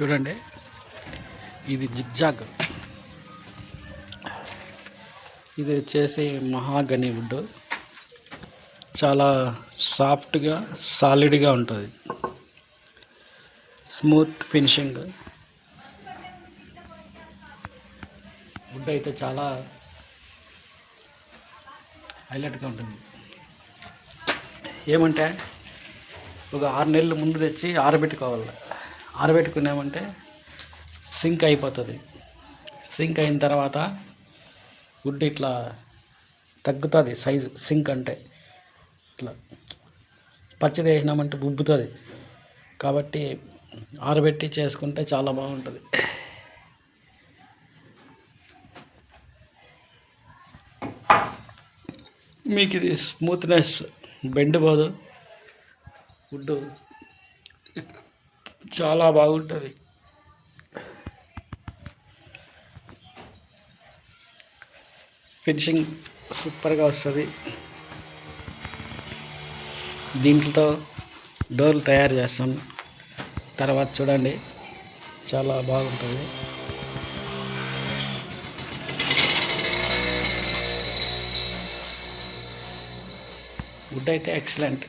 చూడండి. ఇది జిగ్జాగ్. ఇది వచ్చేసి మహాగని వుడ్. చాలా సాఫ్ట్గా సాలిడ్గా ఉంటుంది. Smooth finishing. వుడ్ అయితే చాలా హైలైట్గా ఉంటుంది. ఏమంటే ఒక ఆరు నెలల ముందు తెచ్చి ఆరబెట్టుకోవాలి. ఆరబెట్టుకున్నామంటే సింక్ అయిపోతుంది. సింక్ అయిన తర్వాత వుడ్ ఇట్లా తగ్గుతుంది సైజు సింక్ అంటే. ఇట్లా పచ్చిది వేసినామంటే ఉబ్బుతుంది. కాబట్టి ఆరబెట్టి చేసుకుంటే చాలా బాగుంటుంది. మీకు ఇది స్మూత్నెస్ బెండ్ పోదు. వుడ్ చాలా బాగుంటుంది. ఫినిషింగ్ సూపర్గా వస్తుంది. దీంట్లో డోర్లు తయారు చేస్తాం. తర్వాత చూడండి చాలా బాగుంటుంది. వుడ్ అయితే ఎక్సలెంట్